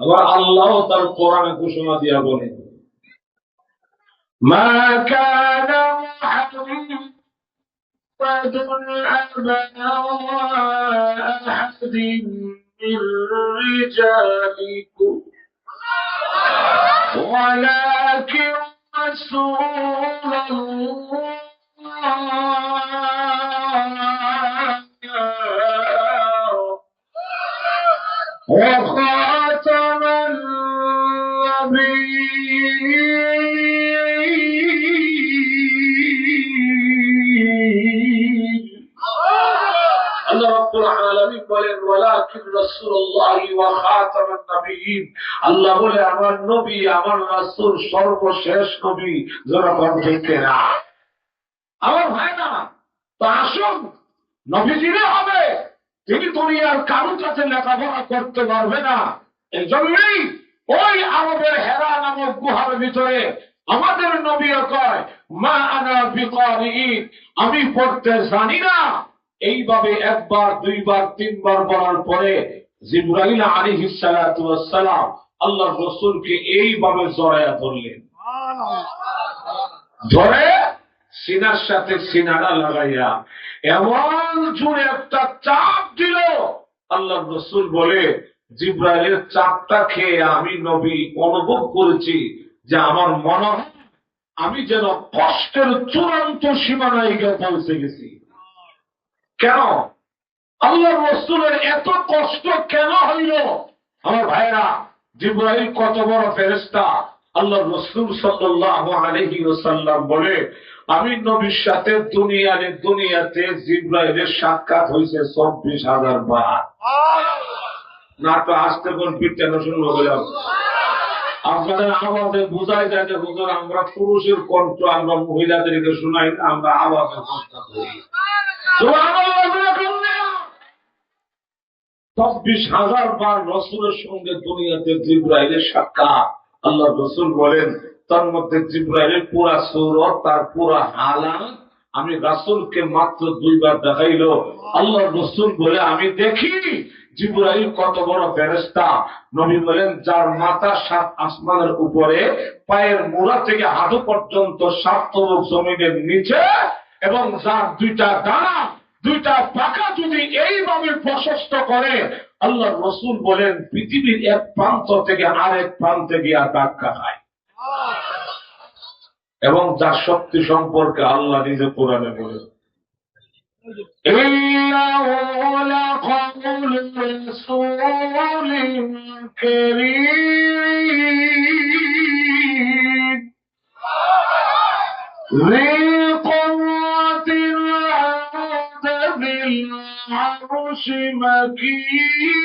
আবার আল্লাহ তার কোরআনে ঘোষণা দিয়া বলেন মা কানা محمد أبا أحد من رجالكم ولكن رسول الله আল্লাহ বলে, আমার নবী, আমার রাসূল সর্বশেষ নবী না। আমার না তো আসুন, নবীজিরে হবে। তিনি দুনিয়ার কারও কাছে লেখাপড়া করতে পারবে না। এই জন্যই ওই আরবের হেরা নামক গুহার ভিতরে আমাদের নবীও কয়, মা আনা বিকারিন আমি পড়তে জানি না। এইভাবে একবার দুইবার তিনবার বলার পরে জিব্রাইল আলাইহিস সালাতু সালাম আল্লাহ রসুলকে এইভাবে জড়ায়া ধরলেন। ধরে সিনার সাথে সিনারা লাগাইয়া এমন জোরে একটা চাপ দিল আল্লাহ রসুল বলে জিব্রাইলের চাপটা খেয়ে আমি নবী অনুভব করেছি যে আমার মনে আমি যেন কষ্টের চূড়ান্ত সীমানায় গিয়ে পৌঁছে গেছি। কেন? আল্লাহ রসুলের এত কষ্ট কেন হইল? আমার ভাইরা জিব্রাইল কত বড় ফেরেস্তা আল্লাহ রসুল সাল্লাহ আলহি ওসাল্লাম বলে আমি নবীর সাথে দুনিয়ারে দুনিয়াতে জিব্রাইলের সাক্ষাৎ হয়েছে চব্বিশ হাজার বার। না তো আসতে কোন পিঠটা শুনব বললাম আপনাদের আওয়াজে বোঝাই যায় যে হুজুর আমরা পুরুষের কণ্ঠ আমরা মহিলাদেরকে শোনাই না আমরা আওয়াজে কষ্ট করি। চব্বিশ হাজার বার রসুলের সঙ্গে দুনিয়াতে জিব্রাইলের সাক্ষাৎ। আল্লাহ রসুল বলেন, তার মধ্যে জিব্রাইলের পুরা সৌরভ তার পুরা হালাত আমি রাসুলকে মাত্র দুইবার দেখাইল। আল্লাহ রসুল বলে, আমি দেখি জিব্রাইল কত বড় ফেরেস্তা নবী বলেন, যার মাথা সাত আসমানের উপরে, পায়ের মোড়া থেকে হাঁটু পর্যন্ত সাত তবক জমিনের নিচে এবং যার দুইটা দানা দুইটা পাখা যদি এইভাবে প্রশস্ত করে আল্লাহ রসুল বলেন পৃথিবীর এক প্রান্ত থেকে আরেক প্রান্তে গিয়া ধাক্কা খায়। এবং যার শক্তি সম্পর্কে আল্লাহ নিজে কোরআনে বলেন। রে العرش مكين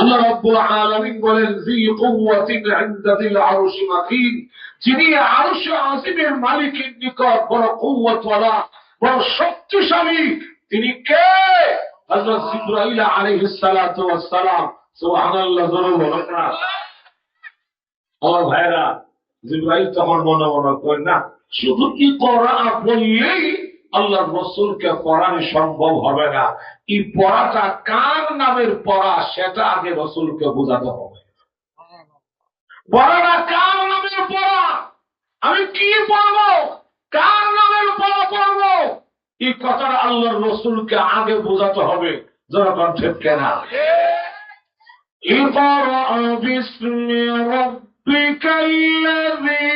আল্লাহ রাব্বুল আলামিন বলেন জি কুওয়াতিন ইনদা যিল আরশি মাকিন যিনি আরশ আজিমের মালিকের নিকট বড় কুওয়াতওয়ালা বড় শক্তিশালী তিনি কে হযরত জিবরাইল আলাইহিস সালাতু ওয়াস সালাম সুবহানাল্লাহ জোরে বলেন না আমার ভাইরা জিবরাইল তখন মনে মনে করেন না শুধু কি করা বললেই আল্লাহ রসুলকে পড়ানো সম্ভব হবে না এই পড়াটা কার নামের পড়া সেটা আগে রসুলকে বোঝাতে হবে পড়াটা কার নামের পড়া আমি কি পড়বো কার নামের পড়া পড়বো এই কথাটা আল্লাহর রসুলকে আগে বোঝাতে হবে জনগণ ঠিক কেনা اقرأ باسم ربك الذي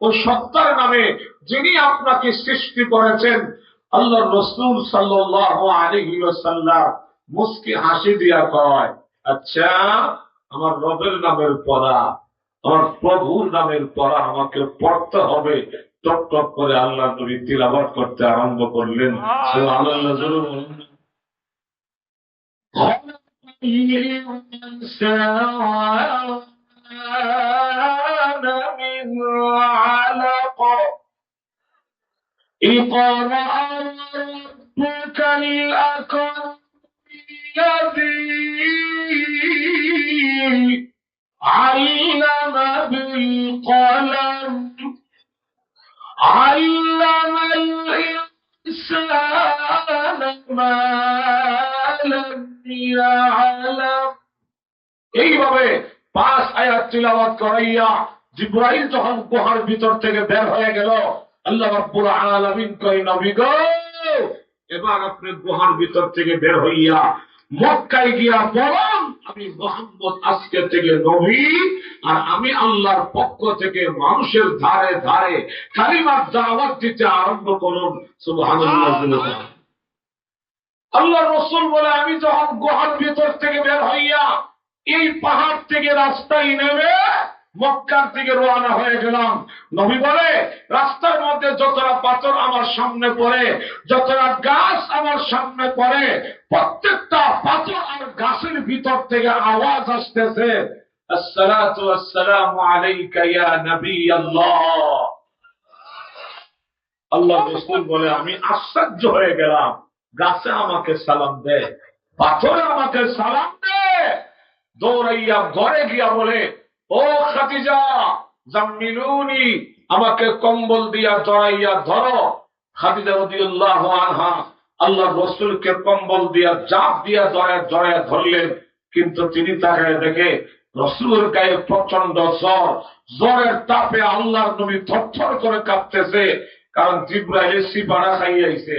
ও সত্তার নামে যিনি আপনাকে সৃষ্টি করেছেন আল্লাহ রসুল সাল্লাহ মুসকি হাসি দিয়া কয় আচ্ছা আমার রবের নামের পড়া আমার প্রভুর নামের পড়া আমাকে পড়তে হবে। টপ টপ করে আল্লাহ নবী তিলাবাদ করতে আরম্ভ করলেন। আল্লাহ জরুর سواء من علق إقرأ ربك الأكرم الذي علم بالقلم علم الإنسان ما لم এইভাবে পাঁচ আয়াত তিলাওয়াত করাইয়া জিব্রাইল যখন গুহার ভিতর থেকে বের হয়ে গেল, আল্লাহ রাব্বুল আলামিন নবী গো, এবার আপনি গুহার ভিতর থেকে বের হইয়া মক্কায় গিয়া আমি মোহাম্মদ আজকে থেকে নবী, আর আমি আল্লাহর পক্ষ থেকে মানুষের ধারে ধারে কালিমার দাওয়াত দিতে আরম্ভ করুন। সুবহানাল্লাহ। আল্লাহ রসুল বলে, আমি যখন গুহার ভিতর থেকে বের হইয়া এই পাহাড় থেকে রাস্তায় নেমে মক্কার দিকে রওনা হয়ে গেলাম। নবী বলে, রাস্তার মধ্যে যতটা পাথর আমার সামনে পড়ে, যতটা গাছ আমার সামনে পড়ে, প্রত্যেকটা পাথর আর গাছের ভিতর থেকে আওয়াজ আসতেছে। আল্লাহ। বলে, আমি আশ্চর্য হয়ে গেলাম। গাছে আমাকে সালাম দেয় পাথরে আমাকে সালাম দেয় দৌড়াইয়া ঘরে গিয়া বলে, ও খাতিজা জাম্মিলুনি, আমাকে কম্বল দিয়া জড়াইয়া ধরো। আনহা আল্লাহ রসুলকে কম্বল দিয়া, জাপ দিয়া জড়ায় জড়ায় ধরলেন। কিন্তু তিনি তাকায় দেখে রসুলের গায়ে প্রচণ্ড জ্বর। জ্বরের তাপে আল্লাহর নবী থরথর করে কাঁপতেছে, কারণ জিব্রাইল সিপাড়া খাইয়াইছে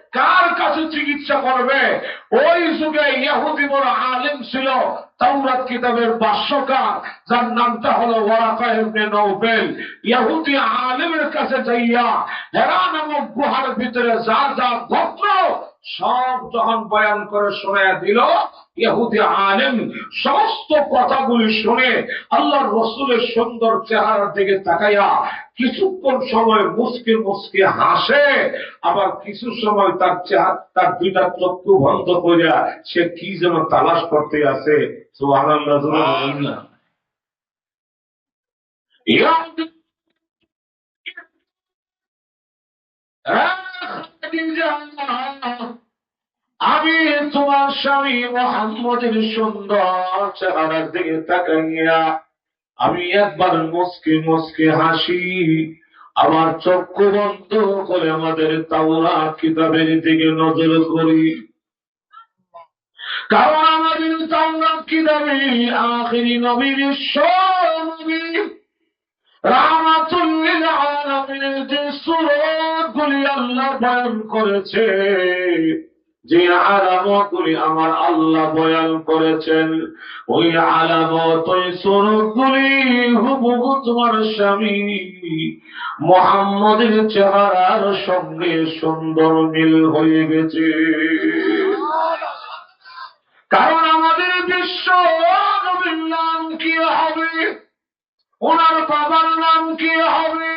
কার কাছে চিকিৎসা করবে? ওই যুগে ইয়াহুদি বড় আলিম ছিল, তাওরাত কিতাবের ভাষ্যকার যার নামটা হলো ওয়ারাকা ইবনে নওবেল ইয়াহুদি আলিমের কাছে যাইয়া হেরা নামক গুহার ভিতরে যা যা ঘটল সব যখন বয়ান করে শোনায় দিল, ইহুদি আলেম সমস্ত কথাগুলি শুনে আল্লাহর রসুলের সুন্দর চেহারার দিকে তাকাইয়া কিছুক্ষণ সময় মুসকে মুসকে হাসে, আবার কিছু সময় তার চেহারা, তার দুইটা চক্ষু বন্ধ করিয়া সে কি যেন তালাশ করতে আছে। সুবহানাল্লাহ আমি তোমার স্বামী মোহাম্মদের সুন্দর চেহারার দিকে তাকাইয়া আমি একবার মুসকে মুসকে হাসি, আমার চক্ষু বন্ধ করে আমাদের তাওরা কিতাবের দিকে নজর করি। কারণ আমাদের তাওরা কিতাবে আখিরি নবীর নবী রাহমাতুল্লিল আলামিনের যে সূরাগুলি আল্লাহ বয়ান করেছে। যে আলামতগুলি আমার আল্লাহ বয়ান করেছেন, ওই আলামত ওই সূরাগুলি হুবহু তোমার স্বামী মোহাম্মদের চেহারার সঙ্গে সুন্দর মিল হয়ে গেছে। কারণ আমাদের বিশ্ব নবীর নাম কি হবে? ওনার বাবার নাম কি হবে?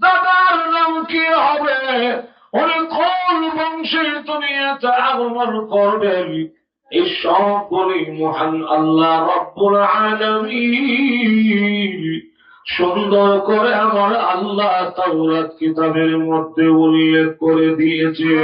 দাদার নাম কি হবে? উনি কোন বংশে তুমি এত আগমন করবেন এই সকলে মহান আল্লাহ রব্বুল আলামিন। সুন্দর করে আমার আল্লাহ তাওরাত কিতাবের মধ্যে উল্লেখ করে দিয়েছে।